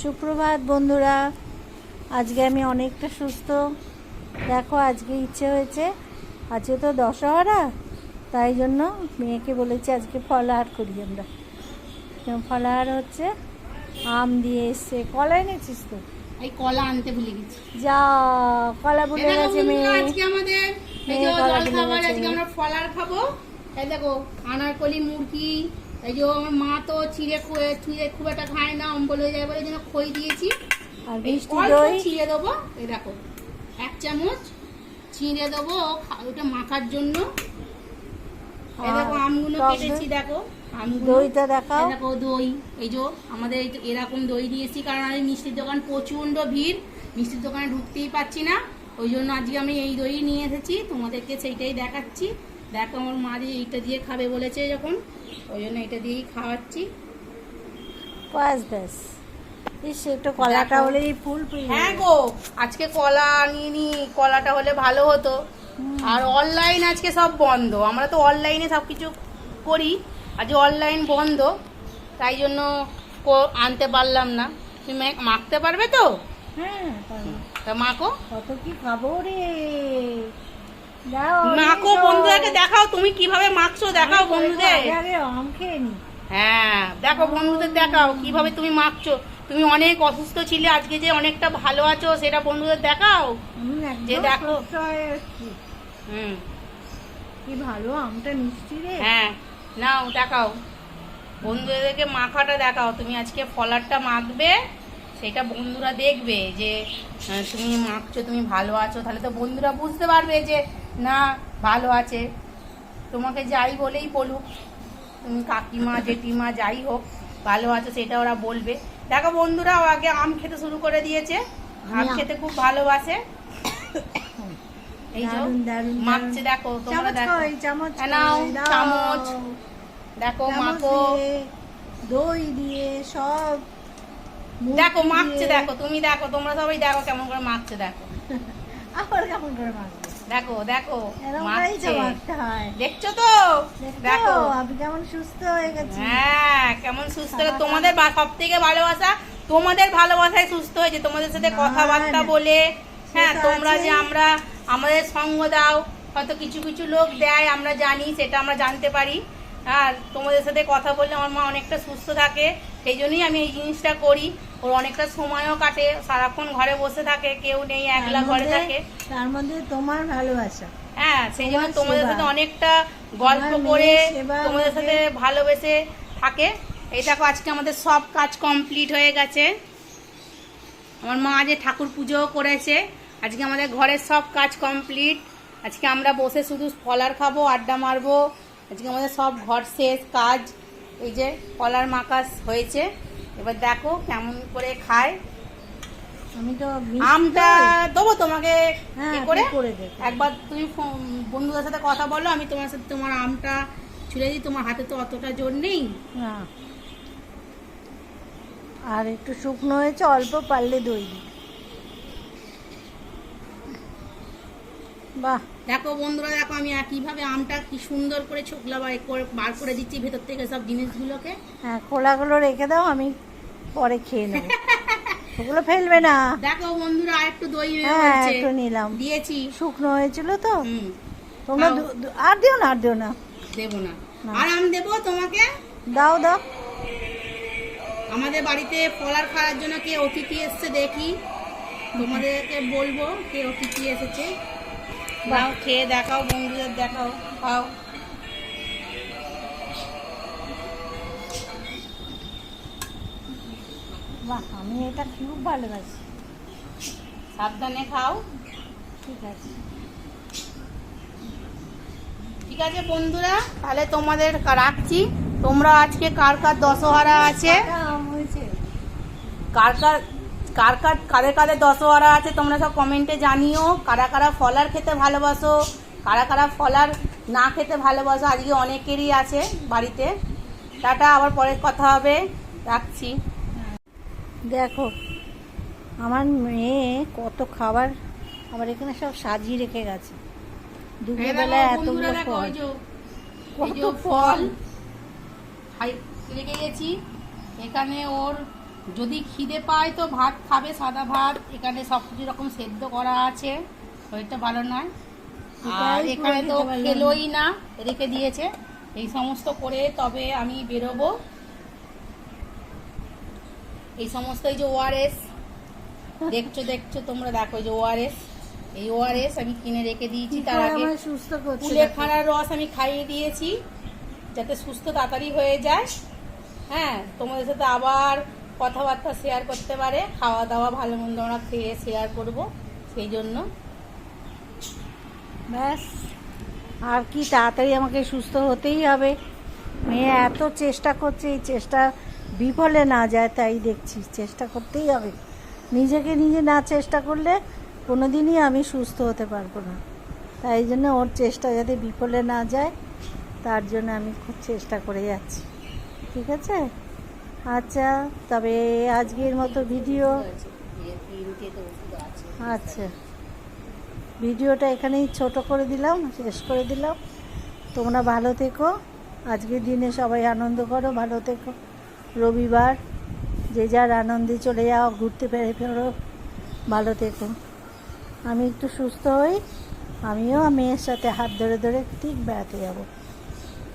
সুপ্রভাত বন্ধুরা। আজকে আমি অনেকটা সুস্থ। দেখো আজকে ইচ্ছে হয়েছে। আজকে তো দশহরা তাই জন্য মেয়েকে বলেছি আজকে ফলাহার করি আমরা। ফলাহার হচ্ছে আম দিয়ে এসছে। কলা এনেছিস তো? এই কলা আনতে ভুলে গেছি। যা কলা এই ভুলে গেছে মেয়ে। আজকে আমাদের এই যে কলা জল খাবার আজকে আমরা ফলার খাব। এই দেখো আনারকলি মুরগি এই যে আমার মা তো চিড়ে খু- চিড়ে খুব একটা খায় না অম্বল হয়ে যায় বলে জন্য খই দিয়েছি। আর মিষ্টি দই? চিড়ে দেবো এই দেখো এক চামচ চিড়ে দেবো ওটা মাখার জন্য। এই দেখো আমগুলো কেটেছি দেখো দইটা দেখাও। দেখো দই এই যে আমাদের এরকম দই দিয়েছি কারণ আমি মিষ্টির দোকান প্রচণ্ড ভিড় মিষ্টির দোকানে ঢুকতেই পাচ্ছি না। ওই জন্য আজকে আমি এই দই নিয়ে এসেছি তোমাদেরকে সেইটাই দেখাচ্ছি। দেখো আমার মা যে এইটা দিয়ে খাবে বলেছে যখন ওই জন্য এটা দিয়েই খাওয়াচ্ছি। ব্যাস ইস একটু কলাটা ফুল হ্যাঁ গো আজকে কলা নি কলাটা হলে ভালো হতো। আর অনলাইন আজকে সব বন্ধ। আমরা তো অনলাইনে সব কিছু করি আজ অনলাইন বন্ধ। তাই জন্য আনতে পারলাম না। তুমি মাখতে পারবে তো? হ্যাঁ তা মাখো। কত কি খাব রে? মাখো বন্ধুদেরকে দেখাও তুমি কীভাবে মাখছো দেখাও বন্ধুদের। হ্যাঁ দেখো বন্ধুদের দেখাও কীভাবে তুমি মাখছো। তুমি অনেক অসুস্থ ছিলে আজকে যে অনেকটা ভালো আছো সেটা বন্ধুদের দেখাও। যে দেখো। হুম। কি ভালো আমটা মিষ্টি রে। হ্যাঁ নাও দেখাও। বন্ধুদেরকে মাখাটা দেখাও তুমি আজকে ফলারটা মাখবে। সেটা বন্ধুরা দেখবে যে তুমি মাখছো তুমি ভালো আছো তাহলে তো বন্ধুরা বুঝতে পারবে যে না ভালো আছে। তোমাকে যাই বলেই বলুক তুমি কাকিমা জেঠিমা যাই হোক ভালো আছো সেটা ওরা বলবে। দেখো বন্ধুরা আগে আম খেতে শুরু করে দিয়েছে। আম খেতে খুব ভালোবাসে। এই যে দারুণ, দারুণ, মাখছে দেখো তোমরা দেখো। চামচ হ্যাঁ। চামচ। দেখো মাখো। দই দিয়ে সব দেখো মাখছে দেখো তুমি দেখো তোমরা সবাই দেখো কেমন করে মাখছে দেখো। আবার কেমন করে মাখবে? দেখো দেখো মাখছে। দেখছ তো? দেখো দেখো। আমি কেমন সুস্থ হয়ে গেছি হ্যাঁ কেমন সুস্থ তোমাদের সব থেকে ভালোবাসা তোমাদের ভালোবাসায় সুস্থ হয়েছে। তোমাদের সাথে কথাবার্তা বলে হ্যাঁ তোমরা যে আমরা আমাদের সঙ্গ দাও হয়তো কিছু কিছু লোক দেয় আমরা জানি সেটা আমরা জানতে পারি। আর তোমাদের সাথে কথা বললে আমার মা অনেকটা সুস্থ থাকে। সেই জন্যই আমি এই জিনিসটা করি। ওর অনেকটা সময়ও কাটে সারাক্ষণ ঘরে বসে থাকে কেউ নেই একলা ঘরে থাকে। তার মধ্যে তোমার ভালোবাসা। হ্যাঁ সেই জন্য তোমাদের সাথে অনেকটা গল্প করে তোমাদের সাথে ভালোবেসে থাকে। দেখো আজকে আমাদের সব কাজ কমপ্লিট হয়ে গেছে। আমার মা যে ঠাকুর পুজোও করেছে। আজকে আমাদের ঘরের সব কাজ কমপ্লিট। আজকে আমরা বসে শুধু ফলার খাব আড্ডা মারবো। আজকে আমাদের সব ঘর শেষ কাজ। এই যে কলার মাকাস হয়েছে। এবার দেখো কেমন করে খায়। আমি তো আমটা দেবো তোমাকে। হ্যাঁ, করে। একবার তুমি বন্ধুদের সাথে কথা বলো আমি তোমার সাথে তোমার আমটা ছুলে দিই তোমার হাতে তো অতটা জোর নেই। না আর একটু শুকনো হয়েছে অল্প পারলে দই দিই। বাহ। দেখো বন্ধুরা দেখো আমি কীভাবে আমটা কি সুন্দর করে ছোকলা বার করে দিচ্ছি ভেতর থেকে সব জিনিসগুলোকে। হ্যাঁ খোলাগুলো রেখে দাও আমি পরে খেয়ে নেব। ওগুলো ফেলবে না। দেখো বন্ধুরা একটু দই হ্যাঁ একটু নিলাম। দিয়েছি। শুকনো হয়েছিল তো। তোমরা আর দিও না আর দিও না। দেবো না। আর আম দেবো তোমাকে? দাও দাও। আমাদের বাড়িতে পলার খাওয়ার জন্য কে অতিথি এসছে দেখি। তোমাদেরকে বলব কে অতিথি এসেছে। দাও খেয়ে দেখাও বন্ধুদের দেখাও খাও। বাহ আমি এটা খুব ভালোবাসি। সাবধানে খাও। ঠিক আছে। ঠিক আছে বন্ধুরা তাহলে তোমাদের রাখছি। তোমরা আজকে কার কার দশহারা আছে? কার কার কার কার কাদের কাদের দশহারা আছে তোমরা সব কমেন্টে জানিও। কারা কারা ফলার খেতে ভালোবাসো কারা কারা ফলার না খেতে ভালোবাসো আজকে অনেকেরই আছে বাড়িতে। টাটা আবার পরের কথা হবে। রাখছি। দেখো আমার মেয়ে কত খাবার আবার এখানে সব সাজিয়ে রেখে গেছে। দুপুরবেলা এতগুলো ফল। কত ফল। রেখে গেছি। এখানে ওর যদি খিদে পায় তো ভাত খাবে সাদা ভাত। এখানে সব কিছু রকম সেদ্ধ করা আছে। ওইটা ভালো নয়। আর এখানে তো। খেলোই না রেখে দিয়েছে। এই সমস্ত করে তবে আমি বেরোবো। এই সমস্ত এই যে ওআরএস দেখছ দেখছ তোমরা দেখো এই যে ওআরএস এই ওআরএস আমি কিনে রেখে দিয়েছি তার আগে সুস্থ করছে কুলে দেখো। খাড়ার রস আমি খাইয়ে দিয়েছি যাতে সুস্থ তাড়াতাড়ি হয়ে যায়। হ্যাঁ তোমাদের সাথে আবার কথাবার্তা শেয়ার করতে পারে খাওয়া দাওয়া ভালো মন্দ আমরা খেয়ে শেয়ার করব সেই জন্য। ব্যাস আর কি তাড়াতাড়ি আমাকে সুস্থ হতেই হবে। মেয়ে এত চেষ্টা করছে এই চেষ্টা বিফলে না যায়, তাই দেখছি। চেষ্টা করতেই হবে। নিজেকে নিজে না চেষ্টা করলে কোনো দিনই আমি সুস্থ হতে পারব না। তাই জন্য ওর চেষ্টা যাতে বিফলে না যায়, তার জন্য আমি খুব চেষ্টা করে যাচ্ছি। ঠিক আছে? আচ্ছা তবে আজকের মতো ভিডিও আচ্ছা। ভিডিওটা এখানেই ছোট করে দিলাম, শেষ করে দিলাম। তোমরা ভালো থেকো। আজকের দিনে সবাই আনন্দ করো, ভালো থেকো। রবিবার, যে যার আনন্দে চলে যাও ঘুরতে পেরে ফেরো ভালো থেকো। আমি একটু সুস্থ হই, আমিও মেয়ের সাথে হাত ধরে ধরে ঠিক বেড়াতে যাব।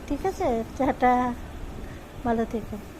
ঠিক আছে? চাটা ভালো থেকো।